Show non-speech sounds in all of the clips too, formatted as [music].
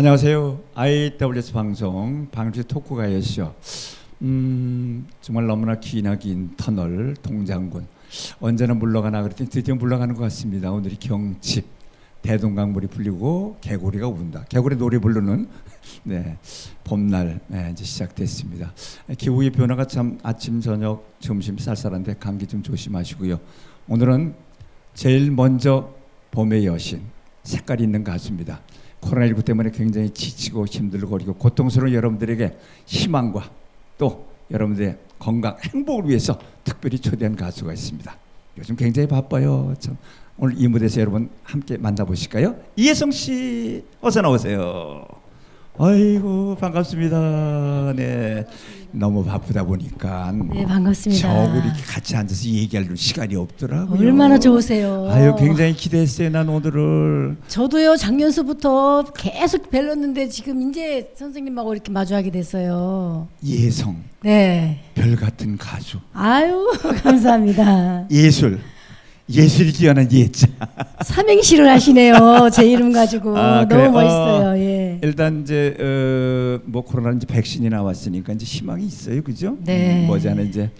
안녕하세요. IWS 방송 방주 토크가요쇼. 음, 정말 너무나 기나 긴 터널 동장군. 언제나 물러가나 그랬더니 드디어 물러가는 것 같습니다. 오늘이 경칩. 대동강물이 풀리고 개구리가 운다. 개구리 노래 부르는 [laughs] 네, 봄날 네, 이제 시작됐습니다. 기후의 변화가 참 아침 저녁 점심 쌀쌀한데 감기 좀 조심하시고요. 오늘은 제일 먼저 봄의 여신 색깔 있는 가수입니다. 코로나19 때문에 굉장히 지치고 힘들고 그리고 고통스러운 여러분들에게 희망과 또 여러분들의 건강, 행복을 위해서 특별히 초대한 가수가 있습니다. 요즘 굉장히 바빠요. 참 오늘 이 무대에서 여러분 함께 만나보실까요? 이혜성 씨 어서 나오세요. 아이고 반갑습니다. 네, 너무 바쁘다 보니까 네, 반갑습니다. 저하고 이렇게 같이 앉아서 얘기할 시간이 없더라고요. 얼마나 좋으세요. 아유 굉장히 기대했어요. 난 오늘을 저도요 작년서부터 계속 뵐렀는데 지금 이제 선생님하고 이렇게 마주하게 됐어요. 예성 네. 별 같은 가수 아유 [laughs] 감사합니다. 예술 예술이 뛰어난 예자. 삼행시를 하시네요. 제 이름 가지고 아, 너무 그래요? 멋있어요. 어. 예. 일단 이제 어, 뭐 코로나 이제 백신이 나왔으니까 이제 희망이 있어요, 그죠? 네. 음, 머지않아 이제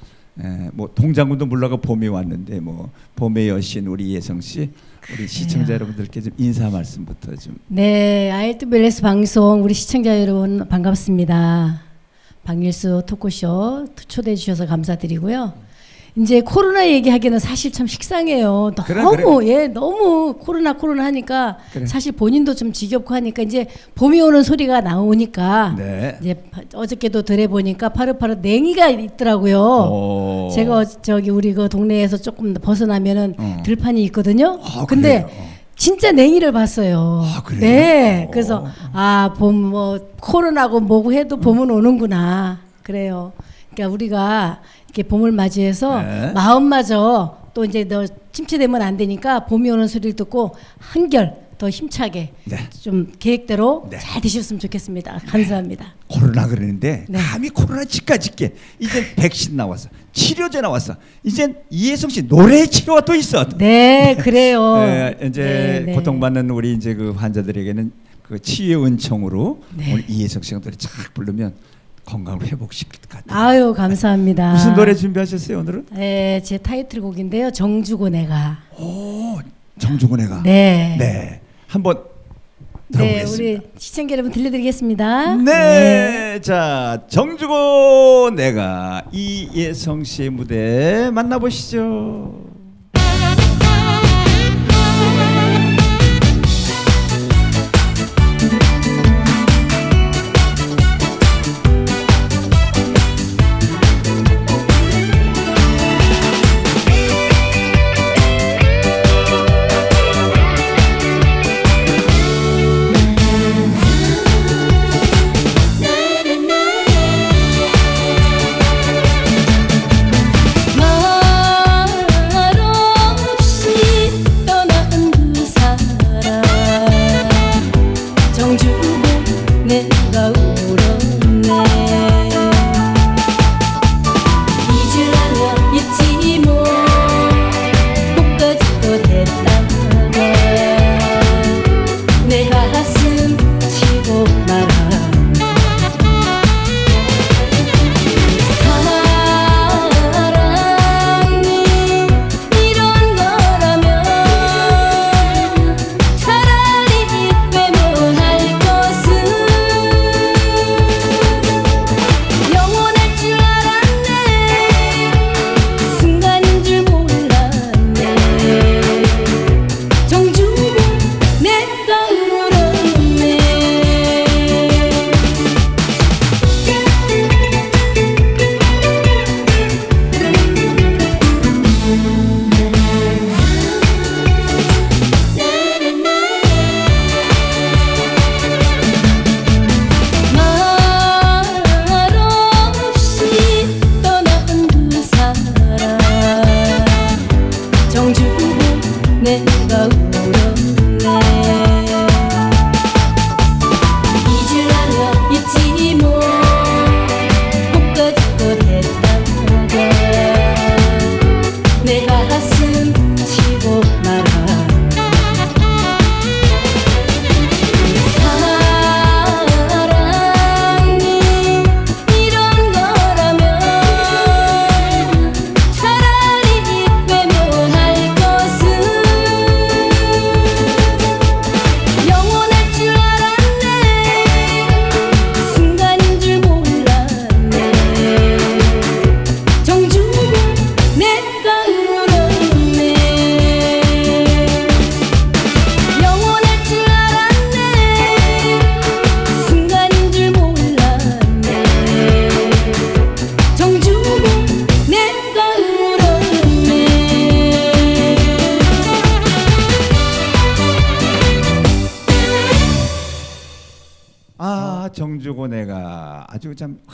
에, 뭐 동장군도 물러가 봄이 왔는데 뭐 봄의 여신 우리 예성 씨, 우리 시청자 여러분들께 좀 인사 말씀부터 좀. 네, 아이트벨레스 방송 우리 시청자 여러분 반갑습니다. 박일수 토크쇼 초대해 주셔서 감사드리고요. 이제 코로나 얘기하기는 사실 참 식상해요. 그래, 너무 그래. 예, 너무 코로나 코로나 하니까 그래. 사실 본인도 좀 지겹고 하니까 이제 봄이 오는 소리가 나오니까 네. 이제 파- 어저께도 들어 보니까 파릇파릇 냉이가 있더라고요. 어. 제가 어- 저기 우리 그 동네에서 조금 벗어나면은 어. 들판이 있거든요. 아, 근데 그래요? 진짜 냉이를 봤어요. 아, 그래요? 네. 어. 그래서 아, 봄 뭐 코로나고 뭐고 해도 봄은 오는구나. 그래요. 그러니까 우리가 이렇게 봄을 맞이해서 네. 마음마저 또 이제 너 침체되면 안 되니까 봄이 오는 소리를 듣고 한결 더 힘차게 네. 좀 계획대로 네. 잘 되셨으면 좋겠습니다. 감사합니다. 코로나 그러는데 네. 감히 코로나 집까짓게 이제 백신 나왔어 치료제 나왔어 이제 이혜성 씨 노래 치료가 또 있어 네, 그래요. [laughs] 네, 이제 네, 네. 고통받는 우리 이제 그 환자들에게는 그 치유의 은총으로 네. 오늘 이혜성 씨가 노래 쫙 부르면 건강을 회복시킬 것 같아요. 아유, 감사합니다. [laughs] 무슨 노래 준비하셨어요 오늘은? 네, 제 타이틀곡인데요. 정주고 내가. 오 정종훈애가 네. 네 한번 네, 들어보겠습니다. 우리 시청자 여러분 들려드리겠습니다. 네, 자 정주고 내가 이예성 씨의 무대 만나보시죠.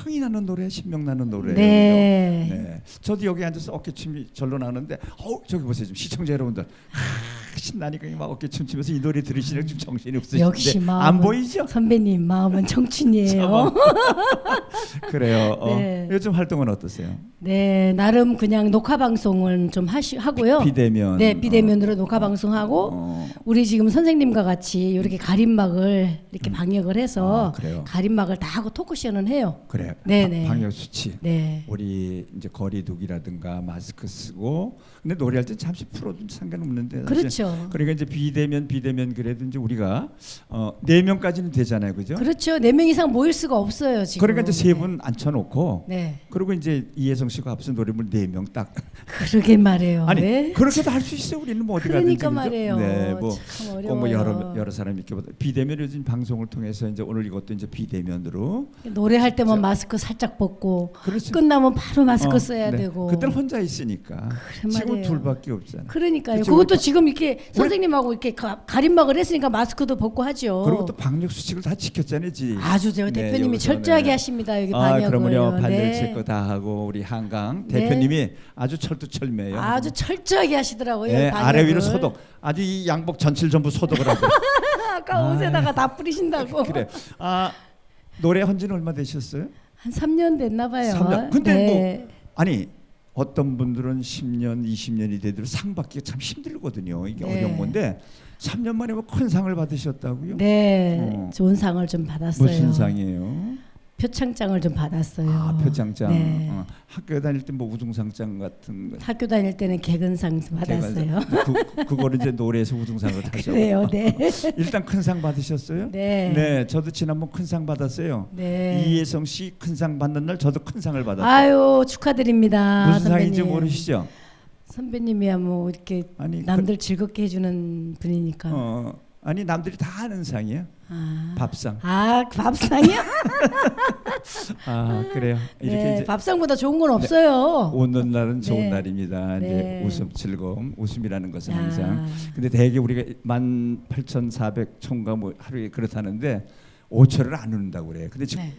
흥이 나는 노래, 신명 나는 노래. 네. 네. 저도 여기 앉아서 어깨춤이 절로 나는데, 어 저기 보세요, 지금 시청자 여러분들 하, 신나니까 막 어깨 춤 추면서 이 노래 들으시는 좀 정신이 없으신데 역시 마음은 안 보이죠? 선배님 마음은 [laughs] 청춘이에요. [laughs] 그래요. 어. 네. 요즘 활동은 어떠세요? 네, 나름 그냥 녹화 방송을 좀 하시 하고요. 비대면. 네, 비대면으로 녹화 방송하고 어. 우리 지금 선생님과 같이 이렇게 가림막을 이렇게 방역을 해서 아, 그래요? 가림막을 다 하고 토크쇼는 해요. 그래. 네네. 방역 수치. 네. 우리 이제 거리두기라든가 마스크 쓰고 근데 노래할 땐 잠시 풀어도 상관없는데 그렇죠. 그러니까 이제 비대면 비대면 그래도 이제 우리가 어네 명까지는 되잖아요, 그죠? 그렇죠. 네 명 이상 모일 수가 없어요 지금. 그러니까 이제 세 분 앉혀놓고 네. 그리고 이제 이혜성 씨가 앞선 노래물 네 명 딱. 그러게 말해요. 아니 네. 그렇게도 할 수 있어요. 우리는 뭐 어디 가든지. 그러니까? 말이에요. 네, 뭐. 어려워요. 뭐 여러 여러 사람이 이렇게 비대면 요즘 방송을 통해서 이제 오늘 이것도 이제 비대면으로 노래할 때만. 마스크 살짝 벗고 그렇죠. 끝나면 바로 마스크 어, 써야 네. 되고. 그때는 혼자 있으니까 그래 지금 말이에요. 둘밖에 없잖아. 그러니까요. 그치, 그것도 우리- 지금 이렇게 선생님하고 이렇게 가, 가림막을 했으니까 마스크도 벗고 하죠. 그리고 또 방역 수칙을 다 지켰잖아요, 지. 아주 저 네, 대표님이 철저하게 네. 하십니다. 여기 아, 방역을. 그러면요 발열 네. 체크 다 하고 우리 한강 네. 대표님이 아주 철두철미해요. 아주 철저하게 하시더라고요. 네, 방역을. 아래 위로 소독. 아주 이 양복 전칠 전부 소독을 하고. [laughs] 아까 옷에다가 다 뿌리신다고. 그래. 아 노래 한지는 얼마 되셨어요? 한 3년 됐나 봐요. 삼 년. 근데 네. 뭐 아니 어떤 분들은 10년, 20년이 되도록 상 받기가 참 힘들거든요. 이게 네. 어려운 건데 3년 만에 뭐 큰 상을 받으셨다고요? 네. 어. 좋은 상을 좀 받았어요. 무슨 상이에요? 표창장을 좀 받았어요. 아 표창장. 네. 어, 학교 다닐 때 뭐 우등상장 같은 거. 학교 다닐 때는 개근상 받았어요. 그, 그거를 이제 노래에서 우등상을 타죠. [laughs] 그래요, 네. [laughs] 일단 큰 상 받으셨어요? 네. 네, 저도 지난번 큰 상 받았어요. 네. 이혜성 씨 큰 상 받는 날 저도 큰 상을 받았어요. 아유 축하드립니다. 무슨 상인지 선배님. 모르시죠? 선배님이야 뭐 이렇게 아니 남들 즐겁게 해주는 분이니까. 그, 어, 아니 남들이 다 아는 상이에요. 아. 밥상. 아 밥상이요? [laughs] 아 그래요. 이렇게 네, 이제 밥상보다 좋은 건 없어요. 웃는 날은 좋은 네. 날입니다. 네. 이제 웃음, 즐거움, 웃음이라는 것은 야. 항상. 근데 대개 우리가 18,400 총과 뭐 하루에 그렇다는데 5초를 안 웃는다고 그래요. 근데 지금 네.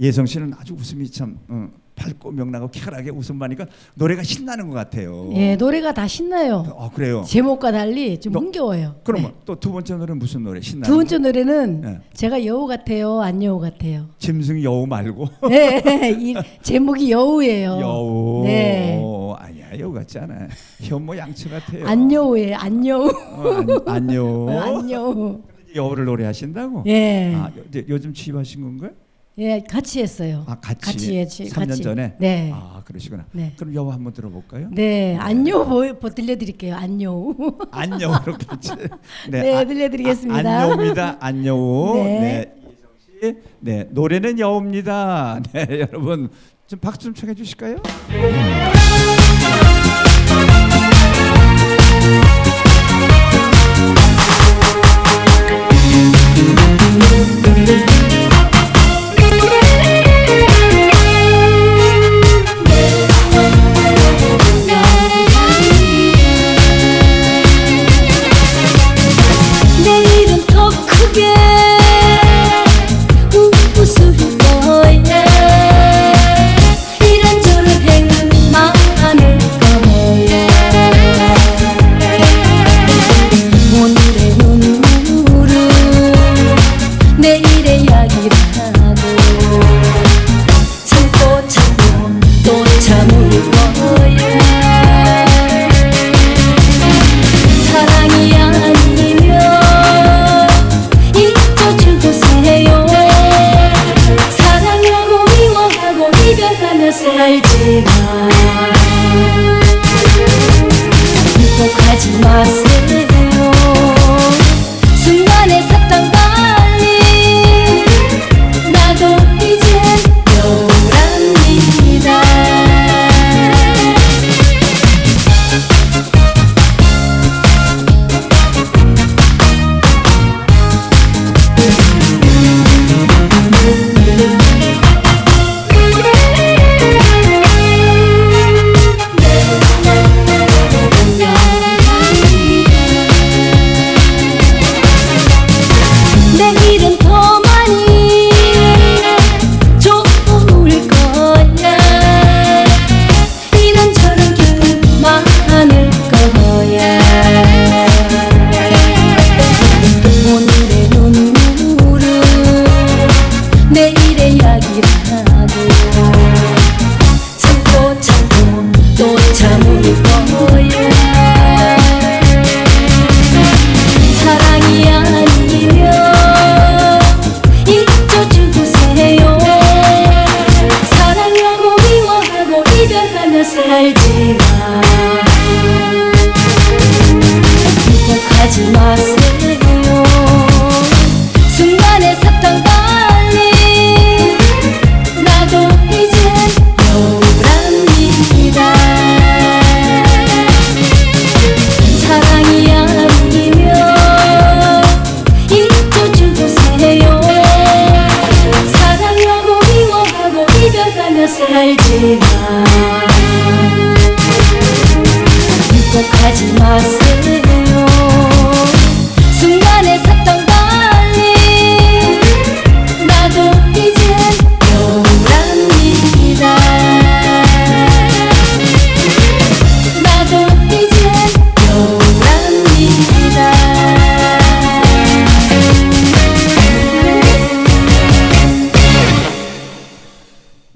예성 씨는 아주 웃음이 참 어, 밝고 명랑하고 쾌활하게 웃음 많으니까 노래가 신나는 것 같아요. 예, 노래가 다 신나요. 어 그래요. 제목과 달리 좀 너- 흥겨워요. 그러면 네. 또두 번째 노래는 무슨 노래? 신나는 두 번째 노래는 네. 제가 여우 같아요, 안 여우 같아요. 짐승 여우 말고 [laughs] 네, 이 제목이 여우예요. 여우. 네. 아니야 여우 같지 않아. 현모 양처 같아요. 안 여우예요, 안 여우. 어, 안, 안 여우. 안 여우. 여우를 노래하신다고? 예, 아, 요- 요즘 취입하신 건가요? 예, 같이 했어요. 아 같이. 같이 했지. 3년 같이. 전에. 네. 아 그러시구나. 네. 그럼 여우 한번 들어볼까요? 네, 안여우 뭐, 뭐 들려드릴게요. 안여우. 안여우로 같이. 네, 아, 들려드리겠습니다. 아, 안여우입니다. 안여우. 네. 네. 이혜정 씨. 네, 노래는 여우입니다. 네, 여러분 좀 박수 좀 청해 주실까요?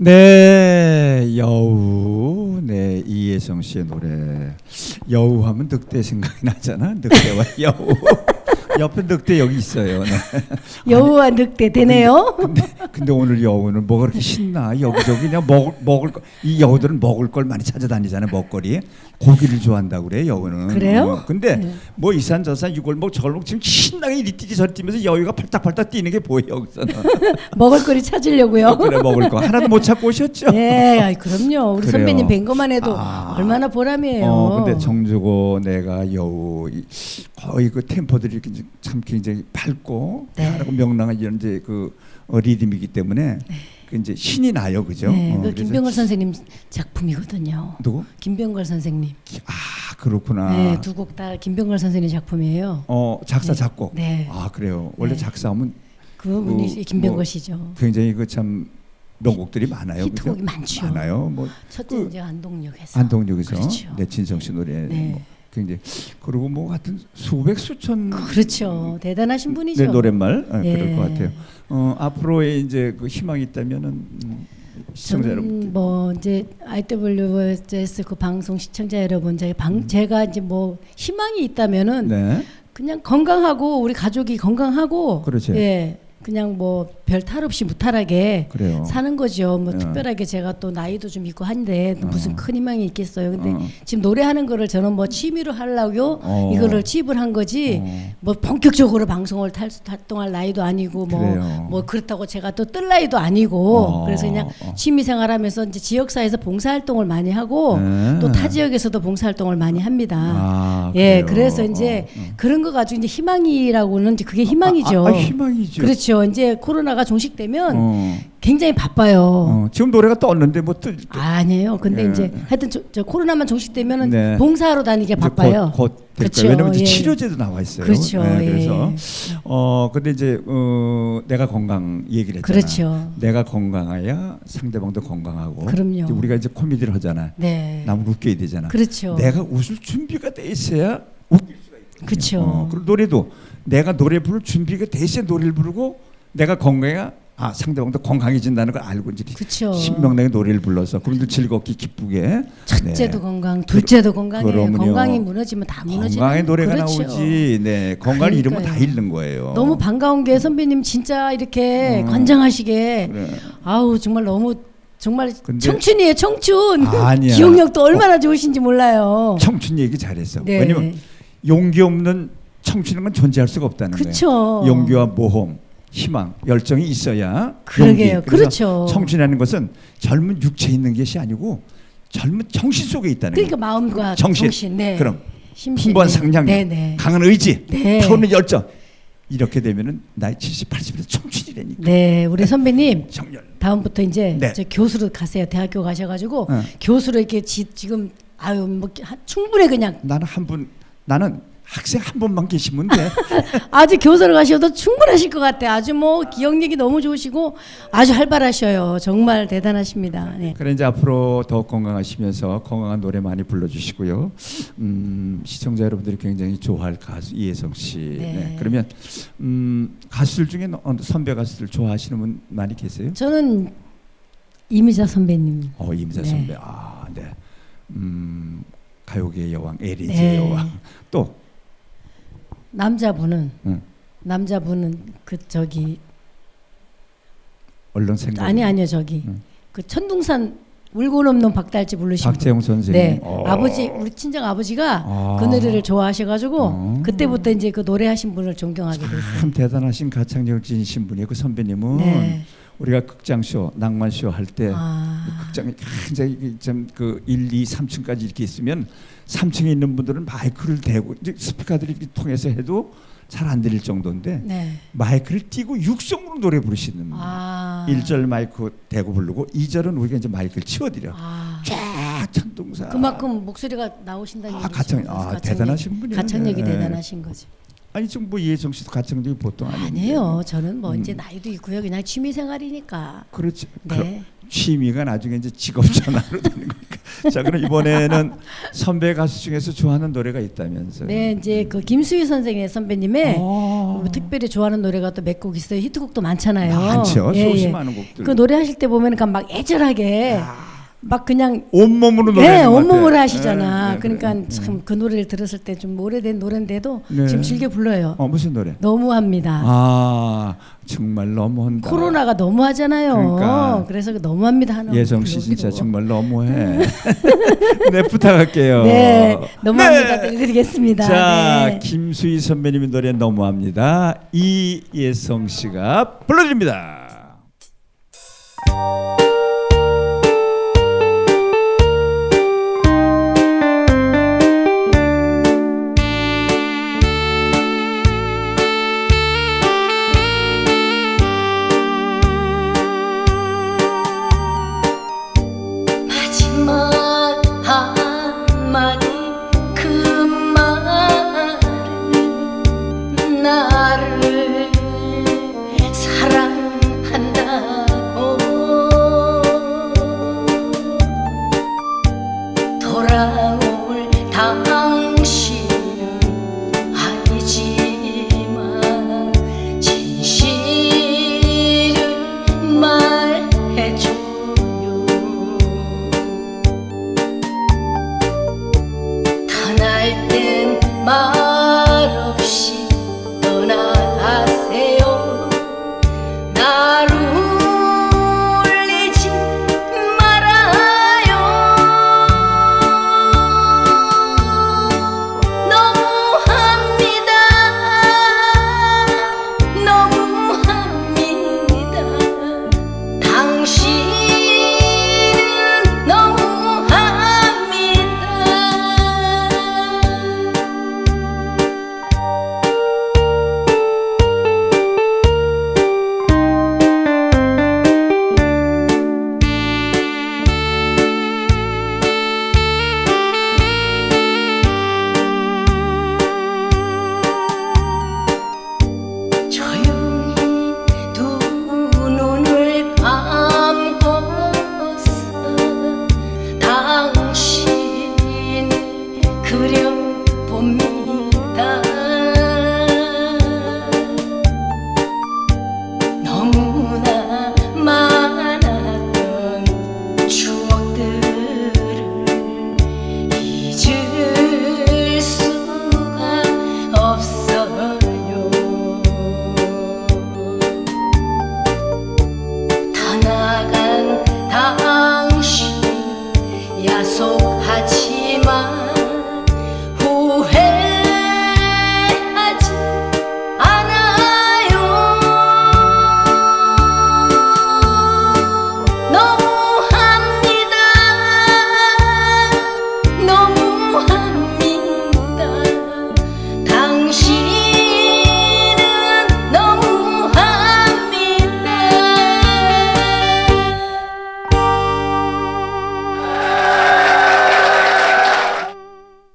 네, 여우. 네, 이혜성 씨의 노래. 여우 하면 늑대 생각이 나잖아. 늑대와 여우. 옆에 늑대 여기 있어요. 네. [laughs] 여우와 늑대 되네요. 근데 근데 오늘 여우는 뭐가 그렇게 신나? 여기저기 그냥 먹을 먹을 거. 이 여우들은 먹을 걸 많이 찾아다니잖아요. 먹거리. 고기를 좋아한다고 그래 여우는. 그래요? 어, 근데 네. 뭐 이산 저산 이걸 뭐뭐 지금 신나게 이리 뛰지 저리 뛰면서 여우가 팔딱팔딱 뛰는 게 보여 여기서는. [laughs] 먹을거리 찾으려고요. 어, 그래 먹을 거 하나도 못 찾고 오셨죠? 네, 아이, 그럼요. 우리 그래요. 선배님 뵌 것만 해도 아. 얼마나 보람이에요. 어, 근데 정주고 내가 여우 이- 거의 그 템포들이 이렇게 참 굉장히 밝고 네. 하고 명랑한 이런 이제 그 어, 리듬이기 때문에 그 이제 신이 나요, 그죠? 네, 어, 그 김병걸 선생님 작품이거든요. 누구? 김병걸 선생님. 아 그렇구나. 네, 두 곡 다 김병걸 선생님 작품이에요. 어 작사 네. 작곡. 네. 아 그래요. 원래 네. 작사하면 그분이 그 김병걸 뭐 씨죠. 굉장히 그참 명곡들이 많아요. 히트곡이 그죠? 많죠. 많아요. 뭐 첫째 그 이제 안동역에서. 안동역에서 그렇죠. 네 진성 씨 노래 네. 뭐 굉장히 그리고 뭐 같은 수백 수천 그렇죠. 대단하신 분이죠. 네, 노랫말 네, 예. 그럴 것 같아요. 어, 앞으로의 이제 그 희망이 있다면은 음, 시청자 여러분. 뭐 이제 IWS 그 방송 시청자 여러분 제가 방 제가 이제 뭐 희망이 있다면은 음. 네. 그냥 건강하고 우리 가족이 건강하고 그렇죠. 예. 그냥 뭐 별 탈 없이 무탈하게 그래요. 사는 거죠. 뭐 어. 특별하게 제가 또 나이도 좀 있고 한데 무슨 어. 큰 희망이 있겠어요. 근데 어. 지금 노래하는 거를 저는 뭐 취미로 하려고 어. 이거를 취입을 한 거지. 어. 뭐 본격적으로 방송을 탈, 활동할 나이도 아니고 뭐 그래요. 뭐 그렇다고 제가 또 뜰 나이도 아니고 어. 그래서 그냥 어. 취미 생활하면서 이제 지역사회에서 봉사활동을 많이 하고 네. 또 타 지역에서도 봉사활동을 많이 합니다. 아, 예, 그래요. 그래서 이제 어, 어. 그런 거 가지고 이제 희망이라고는 이제 그게 희망이죠. 아, 아, 희망이죠. 그렇죠. 이제 코로나가 종식되면 어. 굉장히 바빠요. 어. 지금 노래가 떴는데 뭐 뜰. 아니에요. 근데 예. 이제 하여튼 저, 저 코로나만 종식되면은 네. 봉사하러 다니기 이제 바빠요. 곧, 곧될 그렇죠. 왜냐면 이제 예. 치료제도 나와 있어요. 그렇죠. 네, 예. 그래서 어 근데 이제 어 내가 건강 얘기를 했잖아. 그렇죠. 내가 건강해야 상대방도 건강하고. 그럼요. 이제 우리가 이제 코미디를 하잖아. 네. 남을 웃겨야 되잖아. 그렇죠. 내가 웃을 준비가 돼 있어야 웃길 수가 있거든요. 그쵸. 어, 그리고 노래도 내가 노래 부를 준비가 돼 있어야 노래를 부르고 내가 건강해야 아 상대방도 건강해진다는 걸 알고 이제 그쵸. 신명나게 노래를 불러서 그분들 즐겁게 기쁘게 첫째도 네. 건강, 둘째도 건강해. 그럼요. 건강이 무너지면 다 무너지는 건강의 노래가 그렇죠. 나오지. 네, 건강을 잃으면 다. 잃는 거예요. 너무 반가운 게 선배님 진짜 이렇게 음. 관장하시게 그래. 아우 정말 너무 정말 청춘이에요 청춘 아니야. 기억력도 얼마나 좋으신지 몰라요. 청춘 얘기 잘했어. 네. 왜냐면 용기 없는 청춘은 건 존재할 수가 없다는 그쵸. 거예요. 용기와 모험, 희망, 열정이 있어야 그러게요. 그렇죠. 청춘이라는 것은 젊은 육체에 있는 것이 아니고 젊은 정신 속에 있다는 그러니까 거예요. 마음과 정신. 정신, 네. 그럼 심신, 풍부한 네. 상냥력, 네, 네. 강한 의지, 네. 타오르는 열정. 이렇게 되면은 나이 70, 80에서 청춘이라니까. 네, 우리 선배님 청년. 다음부터 이제 네. 저 교수로 가세요. 대학교 가셔가지고 어. 교수로 이렇게 지, 지금 아유 뭐 하- 충분히 그냥 나는 한 분 나는 학생 한 분만 계시면 돼. [laughs] 아주 교수로 가셔도 충분하실 것 같아요. 아주 뭐 기억력이 너무 좋으시고 아주 활발하셔요. 정말 대단하십니다. 네. 그래 이제 앞으로 더욱 건강하시면서 건강한 노래 많이 불러주시고요. 음, 시청자 여러분들이 굉장히 좋아할 가수 이혜성 씨. 네. 네. 그러면 음, 가수들 중에 어, 선배 가수들 좋아하시는 분 많이 계세요? 저는 이미자 선배님. 어 임자 네. 선배. 아 네. 음, 가요계의 여왕 에리제 네. 여왕. 또 남자분은 응. 남자분은 그 저기 얼른 생각. 아니 아니요 저기 응. 그 천둥산 울고 넘는 박달지 부르신 분. 박재홍 선생님. 네, 어. 아버지 우리 친정 아버지가 아. 그 노래를 좋아하셔가지고 어. 그때부터 이제 그 노래하신 분을 존경하게 됐어요. 참 대단하신 가창력을 지니신 분이에요. 그 선배님은 네. 우리가 극장쇼, 낭만쇼 할때 아, 극장이 굉장히 좀그 1, 2, 3층까지 이렇게 있으면 3층에 있는 분들은 마이크를 대고 이렇게 통해서 해도 잘 안 들릴 정도인데 네. 마이크를 띄고 육성으로 노래 부르시는 아, 아. 일 1절 마이크 대고 부르고 2절은 우리가 이제 마이크를 치워드려. 아. 쫙 천둥사. 그만큼 목소리가 나오신다는 아. 가창- 아, 가창력- 대단하신 분이네. 가창력이 네. 대단하신 거지. 아니 지금 뭐 이혜성 씨도 가창력이 보통 아닌데. 아니에요. 저는 뭐 음. 이제 나이도 있고요. 그냥 취미 생활이니까. 그렇지. 그 네. 취미가 나중에 이제 직업 [laughs] 전환으로 되는 거니까. 자, 그럼 이번에는 선배 가수 중에서 좋아하는 노래가 있다면서요? 네, 이제 그 김수희 선생의 선배님의 아. 뭐 특별히 좋아하는 노래가 또 몇 곡 있어요. 히트곡도 많잖아요. 많죠. 예, 수없이 예. 많은 곡들. 그 노래 하실 때 보면 그막 애절하게 막 그냥 온몸으로 노래. 네, 온몸으로 하시잖아. 네, 그러니까 그래. 참그 노래를 들었을 때 좀 오래된 노래인데도 네. 지금 즐겨 불러요. 어 무슨 노래? 너무합니다. 아 정말 너무한다. 코로나가 너무하잖아요. 그러니까. 그래서 그 너무합니다 하는 예성 씨그 진짜 노래로. 정말 너무해. [laughs] 네 부탁할게요. 네, 너무합니다. 네. 들려드리겠습니다. 자 네. 김수희 선배님의 노래 너무합니다. 이예성 씨가 불러드립니다.